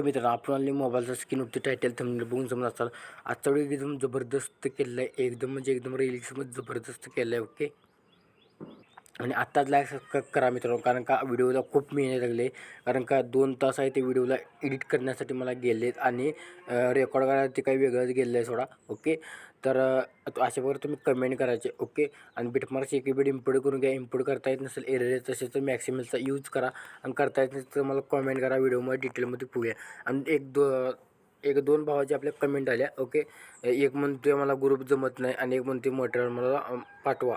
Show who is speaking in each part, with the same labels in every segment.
Speaker 1: Okay मित्रांनो आपण आले मोबाईलचा स्क्रीनवरती टायटल थंबनेल बघून समजा असाल आजचा व्हिडिओ एकदम जबरदस्त केलेला आहे. एकदम म्हणजे एकदम रिलिक्समध्ये जबरदस्त केलं आहे ओके आणि आत्ताच लाईक करा मित्रांनो कारण का व्हिडिओला खूप मेहनत लागले. कारण का दोन तास आहे ते व्हिडिओला एडिट करण्यासाठी मला गेलेत आणि रेकॉर्ड करायला ते काही वेगळंच गेलं आहे सोडा ओके? तर अशा प्रकारे तुम्ही कमेंट करायचे ओके? आणि बिटमार्क्स एक बीट इम्पोर्ट करून घ्या. इम्पोर्ट करता येत नसेल एरर येत असेल तर मॅक्सिमलचा यूज करा. आणि करता येत नसेल तर मला कमेंट करा व्हिडिओमध्ये डिटेलमध्ये पुढे. आणि एक दो एक दोन भावाचे आपल्या कमेंट आल्या ओके? एक म्हणते मला ग्रुप जमत नाही आणि एक म्हणते मटेरियल मला पाठवा.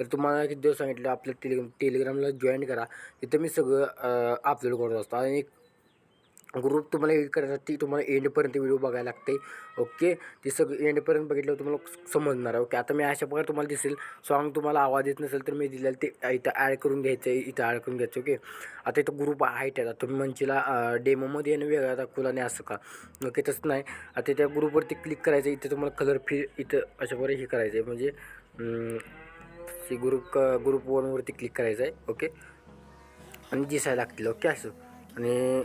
Speaker 1: तर तुम्हाला किती दिवस सांगितलं आपल्या टेलिग्राम टेलिग्रामला जॉईन करा. तिथं मी सगळं अपलोड करत असतो. आणि ग्रुप तुम्हाला एडिट करण्यासाठी तुम्हाला एंडपर्यंत व्हिडिओ बघायला लागते. ओके ती सगळं एंडपर्यंत बघितलं तुम्हाला समजणार. आहे ओके आता मी अशा प्रकारे तुम्हाला दिसेल. सॉन्ग तुम्हाला आवाज येत नसेल तर मी दिलेलं ते इथं ॲड करून घ्यायचं आहे इथं ॲड करून घ्यायचं. ओके आता इथं ग्रुप आहे त्याचा. तुम्ही म्हणशीला डेमोमध्ये येणं वेगळा दाखवला नाही असं का? ओके तसं नाही. आता त्या ग्रुपवरती क्लिक करायचं. इथं तुम्हाला कलर फी इथं अशा प्रकारे हे करायचं आहे म्हणजे सी ग्रुप क ग्रुप वनवरती क्लिक करायचं आहे ओके आणि दिसायला लागतील ओके असं. आणि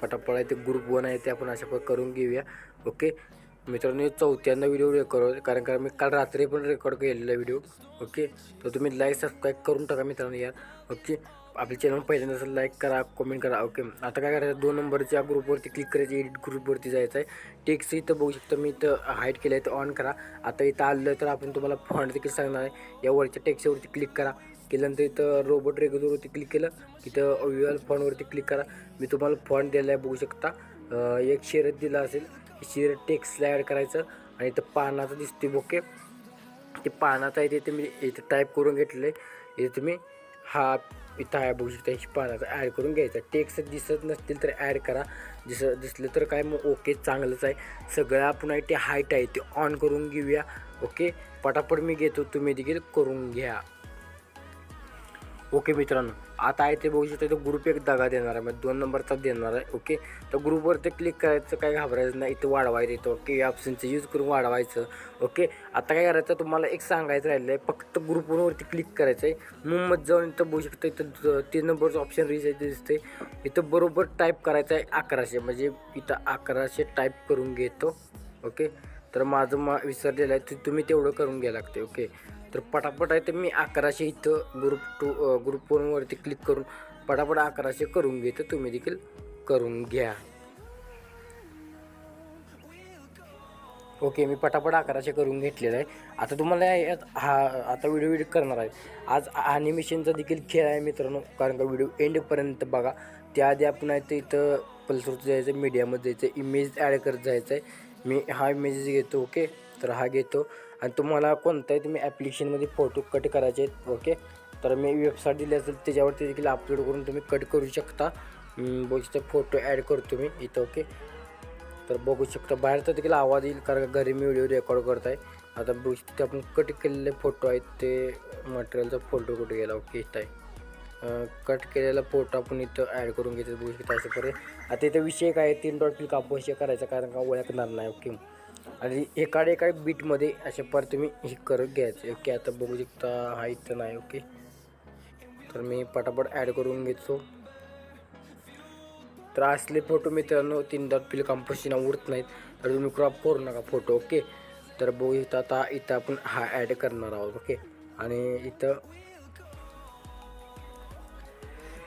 Speaker 1: पटापट आहे ते ग्रुप वन आहे ते आपण अशा प्रकारे करून घेऊया ओके मित्रांनो चौथ्यांदा व्हिडिओ रेकॉर्ड कारण कारण मी काल रात्री पण रेकॉर्ड केलेला व्हिडिओ ओके तर तुम्ही लाईक सबस्क्राईब करून टाका मित्रांनो यार ओके आपल्या चॅनल पहिल्यांदा असेल लाईक करा कमेंट करा. ओके आता काय करायचं? दोन नंबरच्या ग्रुपवरती क्लिक करायचं. एडिट ग्रुपवरती जायचं आहे. टेक्स्ट इथं बघू शकता मी इथं हाईट केलं आहे तर ऑन करा. आता इथं आलं तर आपण तुम्हाला फॉन्ट देखील सांगणार आहे. या वरच्या टेक्स्टवरती क्लिक करा. केल्यानंतर इथं रोबोट रेग्युलरवरती क्लिक केलं. तिथं अविअल फॉन्टवरती क्लिक करा. मी तुम्हाला फॉन्ट दिला आहे बघू शकता. एक शेरत दिला असेल. शेर टेक्स्टला ॲड करायचं. आणि इथं पानाचं दिसते बोके ते पानाचं आहे ते तुम्ही इथं टाईप करून घेतलं आहे इथे तुम्ही हा इथं आहे बघू शकता हे पानाचं ॲड करून घ्यायचं. टेक्स्ट दिसत नसतील तर ॲड करा. दिस दिसलं तर काय मग ओके चांगलंच आहे. सगळं आपण आहे ते हाईट आहे ते ऑन करून घेऊया. ओके पटापट मी घेतो तुम्ही देखील करून घ्या. ओके मित्रांनो आता आहे ते बघू शकता तो ग्रुप एक दगा देणार आहे. म्हणजे दोन नंबरचा देणार आहे ओके तर ग्रुपवरती क्लिक करायचं काय घाबरायचं नाही. इथं वाढवायचं इथं ओके या ऑप्शनचं यूज करून वाढवायचं ओके आता काय करायचं तुम्हाला एक सांगायचं राहिलं आहे फक्त ग्रुपवरती क्लिक करायचं आहे. मुंबईत जाऊन इथं बघू शकता इथं तीन नंबरचं ऑप्शन रिचार्ज दिसते इथं बरोबर टाईप करायचं आहे अकराशे म्हणजे इथं अकराशे टाईप करून घेतो ओके तर माझं मा विसरलेलं आहे ते तुम्ही तेवढं करून घ्या लागते ओके तर पटापट आहे तर मी अकराशे इथं ग्रुप टू ग्रुप वनवरती क्लिक करून पटापट अकराशे करून घेतो तुम्ही देखील करून घ्या. ओके मी पटापट अकराशे करून घेतलेलं आहे. आता तुम्हाला यात हा आता व्हिडिओ एडिट करणार आहे. आज ॲनिमेशनचा देखील खेळ आहे मित्रांनो कारण का व्हिडिओ एंडपर्यंत बघा. त्याआधी आपण आहे ते इथं पल्सरचं जायचं मीडियामध्ये जायचं इमेज ॲड करत जायचं आहे मी हा इमेज घेतो ओके तर हा घेतो. आणि तुम्हाला कोणताही तुम्ही ॲप्लिकेशनमध्ये फोटो कट करायचे आहेत ओके तर मी वेबसाईट दिली असेल त्याच्यावरती देखील अपलोड करून तुम्ही कट करू शकता. बघू शकता फोटो ॲड करतो मी इथं ओके तर बघू शकता बाहेरचा देखील आवाज येईल कारण का घरी मी व्हिडिओ रेकॉर्ड करत आहे आता बघू शकता आपण कट केलेले फोटो आहेत ते मटेरियलचा फोटो कुठे गेला ओके इथं आहे. कट केलेला फोटो आपण इथं ॲड करून घेतो बघू शकता अशा प्रकारे आता इथं विषय काय तीन डॉट क्लिक अवश्य करायचा कारण का ओळखणार नाही ओके आणि एकाड एका बीटमध्ये अशा पर तुम्ही हे करत घ्यायचं. ओके आता बघू शकता हा इथं नाही ओके. तर मी पटापट ॲड करून घेतो. तर असले फोटो मित्रांनो तीन डॉट पिल कंपोजिशन उरत नाहीत. तर तुम्ही क्रॉप करू नका फोटो ओके. तर बघू शकता आता इथं आपण हा ॲड करणार आहोत ओके. आणि इथं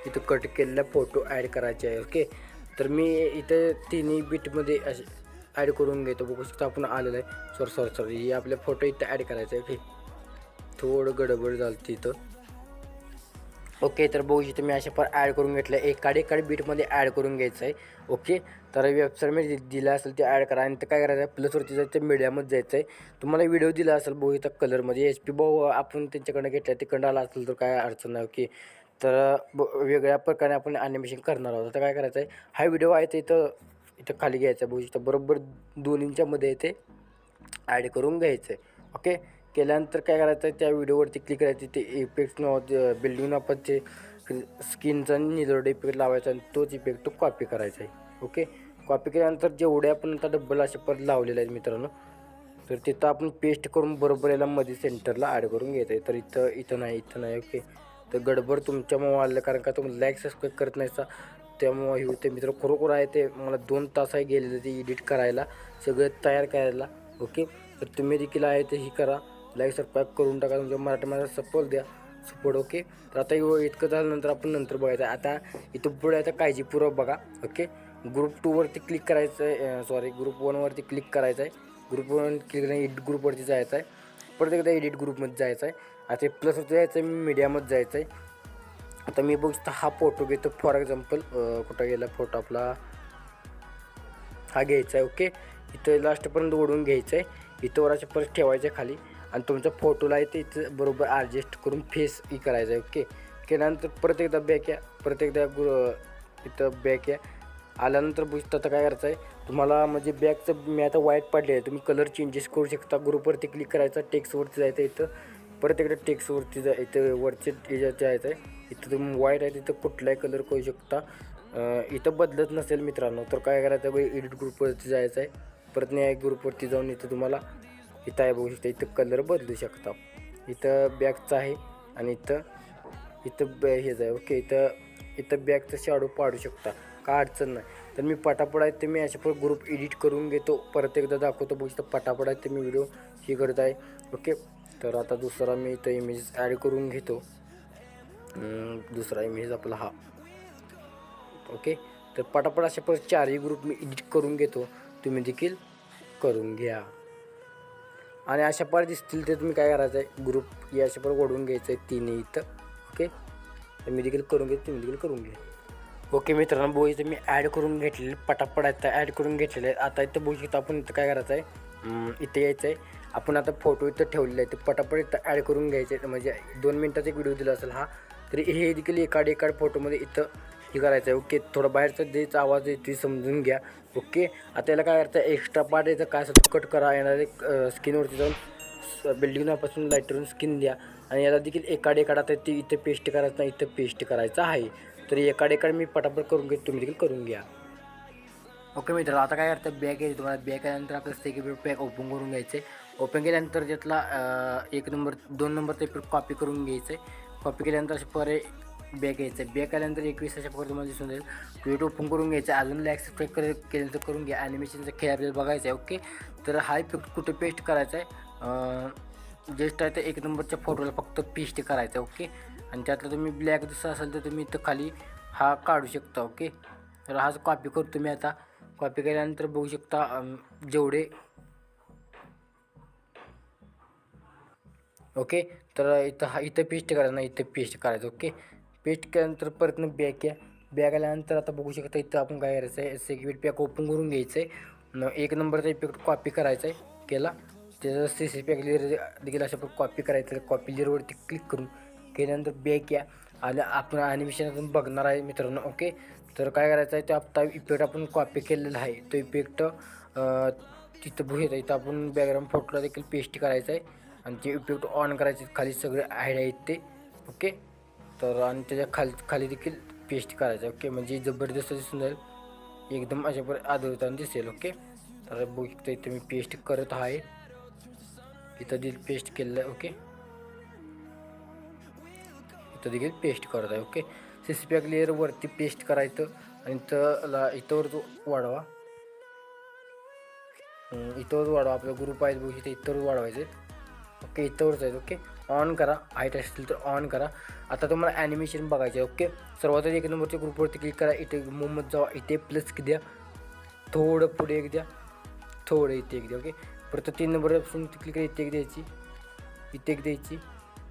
Speaker 1: इथं कट केलेला फोटो ॲड करायचे आहे ओके. तर मी इथं तिन्ही बीटमध्ये असे ॲड करून घेतो. बघू शकता आपण आलेलं आहे. सॉरी सॉरी सॉरी हे आपल्या फोटो इथं ॲड करायचं आहे. ओके थोडं गडबड झालं तिथं ओके तर बघू शकतो मी अशा पण ॲड करून घेतलं. आहे एकाड एकाड बीटमध्ये ॲड करून घ्यायचं आहे ओके तर वेबसाईटमध्ये दिला असेल ते ॲड करा. आणि ते काय करायचं आहे प्लसवरती जायचं मीडियामध्ये जायचं आहे तुम्हाला व्हिडिओ दिला असेल बघू इथं कलरमध्ये एच पी भाऊ आपण त्यांच्याकडनं आहे तिकडं आला असेल तर काय अडचण नाही. ओके तर ब वेगळ्या प्रकारे आपण ॲनिमेशन करणार आहोत. तर काय करायचं आहे हा व्हिडिओ आहे तर इथं इथं खाली घ्यायचा आहे बघू शकता बरोबर दोन्हींच्यामध्ये ते ॲड करून घ्यायचं आहे. ओके केल्यानंतर काय करायचं आहे त्या व्हिडिओवरती क्लिक करायचं ते इफेक्ट नाव बिल्डिंग आपण ते स्किनचा निलोड इफेक्ट लावायचा आणि तोच इफेक्ट कॉपी करायचा आहे. ओके कॉपी केल्यानंतर जेवढे आपण आता डब्बल असे परत लावलेले आहेत मित्रांनो तर तिथं आपण पेस्ट करून बरोबर याला मध्ये सेंटरला ॲड करून घ्यायचं आहे तर इथं इथं नाही इथं नाही. ओके तर गडबड तुमच्या मोबाईलला कारण का तुम्ही लाईक सबस्क्राईब करत नाही त्यामुळे हे होते. मित्र खरोखर आहे ते. मला दोन तासही गेले ते एडिट करायला. सगळं तयार करायला. ओके तर तुम्ही देखील आहे ते ही करा. लाईक सबस्क्राईब करून टाका. तुमच्या मराठी मला सपोर्ट द्या. सपोर्ट ओके तर आता इतकं झाल्यानंतर आपण नंतर बघायचं. आहे. आता इथं पुढे आता काळजीपूर्वक बघा. ओके ग्रुप टूवरती क्लिक करायचं आहे सॉरी ग्रुप वनवरती क्लिक करायचं आहे ग्रुप वन क्लिक एडिट ग्रुपवरती जायचं आहे परत एकदा एडिट ग्रुपमध्ये जायचं आहे आता प्लसवरती जायचं आहे मीडियामध्ये जायचं आहे आता मी बघतो हा फोटो घेतो. फॉर एक्झाम्पल कुठं गेला फोटो आपला? हा घ्यायचा आहे ओके इथं लास्टपर्यंत ओढून घ्यायचं आहे इथं वराच्या परत ठेवायचं आहे खाली. आणि तुमचा फोटोला आहे ते इथं बरोबर ॲडजस्ट करून फेस ही करायचं आहे ओके केल्यानंतर परत एकदा बॅक या. परत एकदा इथं बॅक या. आल्यानंतर बुजतं आता काय करायचं आहे तुम्हाला म्हणजे बॅगचं मी आता वाईट पडले आहे. तुम्ही कलर चेंजेस करू शकता. ग्रुपवरती क्लिक करायचं. टेक्स्टवरती जायचं इथं. परत एकदा टेक्स्टवरती जा इथं वरचे जायचं आहे इथं तुम्ही वाईट आहे तिथं कुठलाही कलर करू शकता. इथं बदलत नसेल मित्रांनो तर काय करायचं एडिट ग्रुपवरती जायचं आहे. परत न्याय ग्रुपवरती जाऊन इथं तुम्हाला इथं आहे बघू शकता इथं कलर बदलू शकता. इथं बॅगचं आहे आणि इथं इथं ब हेच आहे ओके इथं इथं बॅगचं शॅडो पाडू शकता. काय अडचण नाही. तर मी पटापट आहे ते मी अशा पण ग्रुप एडिट करून घेतो. परत एकदा दाखवतो बघू शकता पटापट आहे ते मी व्हिडिओ हे करत आहे. ओके तर आता दुसरा मी इथं इमेजेस ॲड करून घेतो. दुसरा इमेज आपला हा. ओके तर पटापट अशा परत चारही ग्रुप मी एडिट करून घेतो. तुम्ही देखील करून घ्या. आणि अशा पार दिसतील ते तुम्ही काय करायचं आहे ग्रुप या अशा पार ओढून घ्यायचं आहे तिन्ही इथं. ओके तर मी देखील करून घेतो तुम्ही देखील करून घ्या. ओके मित्रांनो बघू इथं मी ॲड करून घेतलेले पटापट आहेत. ॲड करून घेतलेले आहे आता इथं बघू शकतो आपण इथं काय करायचं आहे इथं यायचं आहे आपण आता फोटो इथं ठेवलेला आहे ते पटापट इथं ॲड करून घ्यायचं आहे म्हणजे दोन मिनटाचा एक व्हिडिओ दिला असेल हा. तरी हे देखील एकाड एकाड फोटोमध्ये इथं हे करायचं आहे ओके थोडं बाहेरचा द्यायचा आवाज ते समजून घ्या. ओके आता याला काय करायचं एक्स्ट्रा पार्ट याचं काय असं कट करा. येणार स्किनवरती जाऊन बिल्डिंगपासून लाईटवरून स्किन द्या. आणि याला देखील एकाड एकाड आता ते इथं पेस्ट करायचं नाही इथं पेस्ट करायचं आहे. तर एकाड एकाड मी पटापट करून घेतो तुम्ही देखील करून घ्या. ओके मित्रांनो आता काय करतं बॅग आहे तुम्हाला बॅग आल्यानंतर आपलं सेकंड पॅक ओपन करून घ्यायचं आहे ओपन केल्यानंतर त्यातला एक नंबर दोन नंबरचा पेपर कॉपी करून घ्यायचं आहे कॉपी केल्यानंतर असे परे बॅग घ्यायचं. आहे आल्यानंतर एकवीस अशा प्रकारे तुम्हाला दिसून जाईल. व्हिडिओ ओपन करून घ्यायचं. अजून लॅक्स सबस्क्राईब कर केल्यानंतर करून घ्या. ॲनिमेशनचा खेळ आपल्याला बघायचा आहे ओके तर हा इफेक्ट कुठे पेस्ट करायचा आहे? जेस्ट आहे तर एक नंबरच्या फोटोला फक्त पेस्ट करायचा आहे ओके आणि त्यातलं तुम्ही ब्लॅक जसं असेल तर तुम्ही इथं खाली हा काढू शकता ओके तर हा कॉपी करतो मी आता. कॉपी केल्यानंतर बघू शकता जेवढे ओके तर इथं हा इथं पेस्ट करायचं नाही इथं पेस्ट करायचं ओके पेस्ट केल्यानंतर परत बॅग या. बॅग आल्यानंतर आता बघू शकता इथं आपण काय करायचं आहे सेक्युरिटी पॅक ओपन करून घ्यायचं आहे. न एक नंबरचा इफेक्ट कॉपी करायचा आहे केला. त्याचं सी सी पॅक लिअर देखील अशा कॉपी करायचं कॉपी लिअरवरती क्लिक करून केल्यानंतर बॅग या. आलं आपण ॲनिमेशनातून बघणार आहे मित्रांनो ओके तर काय करायचं आहे ते आता इफेक्ट आपण कॉपी केलेला आहे. तो इफेक्ट तिथं बघू येतं इथं आपण बॅकग्राऊंड फोटोला देखील पेस्ट करायचं आहे. आणि ते इफेक्ट ऑन करायचे खाली सगळे ॲड आहेत ते ओके तर आणि त्याच्याखाली खाली देखील पेस्ट करायचं ओके म्हणजे जबरदस्त दिसून जाईल. एकदम अशा पर आदळताना दिसेल ओके तर बघू शकता इथं मी पेस्ट करत आहे. इथं देखील पेस्ट केलेलं आहे ओके इथं देखील पेस्ट करत आहे ओके सी सी पॅक लेअरवरती पेस्ट करायचं आणि इथं ला इथंवर तो वाढवा. हम्म, इथंवर वाढवा आपला ग्रुप आहे बघू इथे इथंवर वाढवायचे ओके इथंवरच आहेत ओके. ऑन करा हाईट असतील तर ऑन करा. आता तुम्हाला ॲनिमेशन बघायचं आहे ओके. सर्वात एक नंबरच्या ग्रुपवरती क्लिक करा इथे मोहम्मद जावा इथे प्लस द्या. थोडं पुढे एक द्या. थोडं इथे एक द्या ओके. परत तीन नंबर ऑप्शन क्लिक करा इथे एक द्यायची. इथे एक द्यायची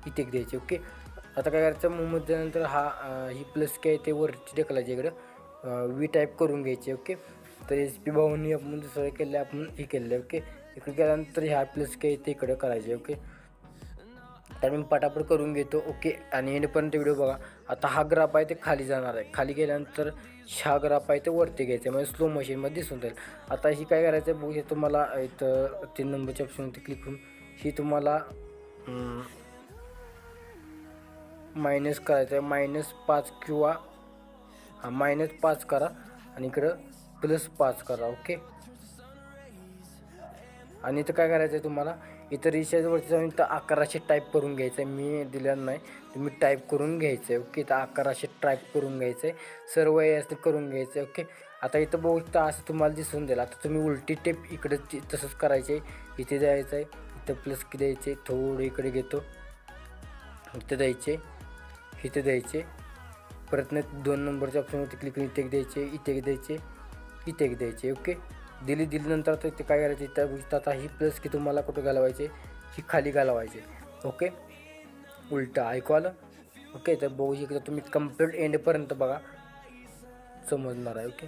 Speaker 1: इथे एक द्यायची ओके. आता काय करायचं मोहम्मद नंतर हा ही प्लस काय ते वरची ढकलायची इकडं. वी टाईप करून घ्यायची ओके. तर एस पी भाऊनी आपण दुसरं केलं आपण हे केलं ओके. इकडे गेल्यानंतर ह्या प्लस के ते इकडं करायचे ओके तर मी पटापट करून घेतो ओके आणि येणेपर्यंत व्हिडिओ बघा. आता हा ग्राफ आहे ते खाली जाणार आहे. खाली गेल्यानंतर हा ग्राफ आहे ते वरती घ्यायचं आहे म्हणजे स्लो मशीनमध्ये दिसून जाईल. आता ही काय करायचं आहे बघू हे तुम्हाला इथं तीन नंबरच्या ऑप्शनवरती क्लिक करून ही तुम्हाला मायनस करायचं आहे. मायनस पाच किंवा हां मायनस पाच करा आणि इकडं प्लस पाच करा ओके आणि इथं काय करायचं आहे तुम्हाला? इथं रिचार्जवरती जाऊन इथं अकराशे टाईप करून घ्यायचं आहे मी दिलेलं नाही. तुम्ही टाईप करून घ्यायचं आहे ओके इथं अकराशे टाईप करून घ्यायचं आहे सर्व हे असं करून घ्यायचं आहे ओके आता इथं बघू इथं असं तुम्हाला दिसून देईल आता तुम्ही उलटी टेप इकडे तसंच तसंच करायचे इथे द्यायचं आहे इथं प्लस की द्यायचे. थोडं इकडे घेतो. इथं द्यायचे. इथे द्यायचे. परत नाही दोन नंबरच्या ऑप्शनवरती क्लिक करून इथे द्यायचे. इथे द्यायचे. इथे द्यायचे ओके दिली दिल्यानंतर तर इथे काय करायचे त्या गोष्टी आता ही प्लस की तुम्हाला कुठं घालवायचे? ही खाली घालवायचे. ओके उलटं ऐकू आलं? ओके तर बघू शकता तुम्ही कंप्लीट एंडपर्यंत बघा. समजणार आहे ओके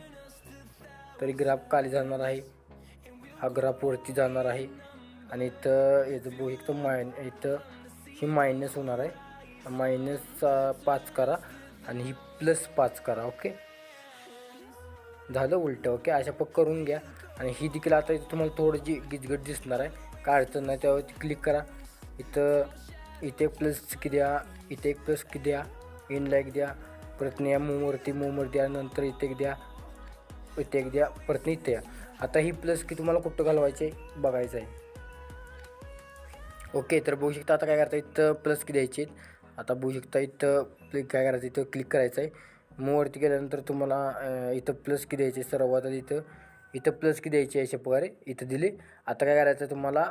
Speaker 1: तरी ग्राफ खाली जाणार आहे. हा ग्राफ वरती जाणार आहे. आणि इथं याचं बघू शकतो मायन इथं ही मायनस होणार आहे. मायनस पाच करा. आणि ही प्लस पाच करा ओके झालं उलटं ओके? अशा पक करून घ्या. आणि ही देखील आता इथं तुम्हाला थोडं जी गिजगट दिसणार आहे. काय अडचण नाही त्यावरती क्लिक करा. इथं इथे एक प्लस की द्या इथे एक प्लस की द्या इन लाईक द्या परत या मोमवरती मोमवर द्या नंतर इथे एक द्या इथे एक द्या परत इथे या. आता ही प्लस की तुम्हाला कुठं घालवायचे बघायचं आहे. ओके तर बघू शकता आता काय करता इथं प्लस की द्यायचे आता बघू शकता इथं क्लिक काय करायचं इथं क्लिक करायचं आहे. मूवरती गेल्यानंतर तुम्हाला इथं प्लस की द्यायचे सर्वात आधी इथं. इथं प्लस की द्यायची अशा प्रकारे इथं दिली. आता काय करायचं तुम्हाला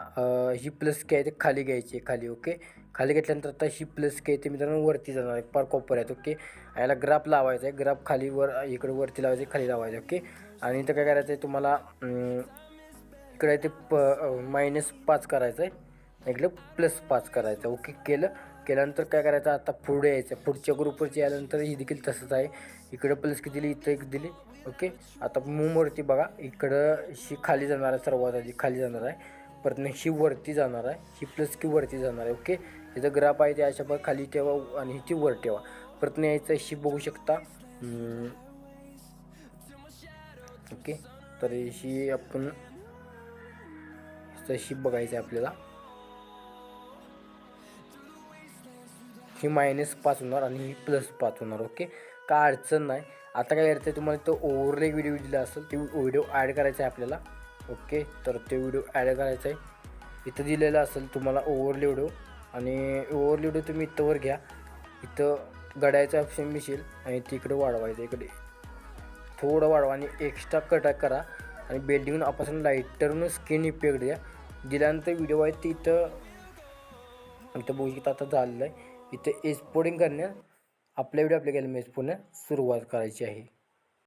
Speaker 1: ही प्लस की आहे ते खाली घ्यायची आहे खाली ओके खाली घेतल्यानंतर आता ही प्लस की आहे ते मित्रांनो वरती जाणार आहे. पार कॉपर आहेत ओके याला ग्राफ लावायचा आहे. ग्राफ खाली वर इकडे वरती लावायचं आहे, खाली लावायचं ओके आणि इथं काय करायचं आहे तुम्हाला इकडे ते प मायनस पाच करायचं आहे. इकडे प्लस पाच करायचं ओके केलं. केल्यानंतर काय करायचं? आता पुढे यायचं. पुढच्या ग्रुपवरची आल्यानंतर ही देखील तसंच आहे. इकडं प्लस की दिली? इथं एक दिली. ओके आता मूमवरती बघा. इकडं ही खाली जाणार आहे सर्वात आधी. खाली जाणार आहे. परत ही वरती जाणार आहे. ही प्लस की वरती जाणार आहे. ओके याचा ग्राफ आहे ते अशा पण खाली ठेवा आणि ती वर ठेवा. परत यायचं शी बघू शकता. ओके तर ही आपण तशी बघायचं आहे आपल्याला. ही मायनस पाच होणार आणि ही प्लस पाच होणार ओके काय अडचण नाही. आता काय करायचं तुम्हाला तो ओव्हरले व्हिडिओ दिला असेल ते व्हिडिओ ॲड करायचा आहे आपल्याला ओके तर ते व्हिडिओ ॲड करायचा आहे. इथं दिलेलं असेल तुम्हाला ओव्हरले व्हिडिओ आणि ओव्हरले व्हिडिओ तुम्ही इथंवर घ्या. इथं गडायचं ऑप्शन मिशील आणि तिकडे वाढवायचं इकडे. थोडं वाढवा आणि एक्स्ट्रा कटॅक करा आणि बेल्डिंग आपण लाईटरून स्किन इफेक्ट द्या. दिल्यानंतर व्हिडिओ आहे ती इथं इथं बघू शकता आता झालेलं आहे. इथे एज एक्सपोर्टिंग करण्यात आपल्या व्हिडिओ आपल्या गॅलमेज एक्सपोर्टने सुरुवात करायची आहे.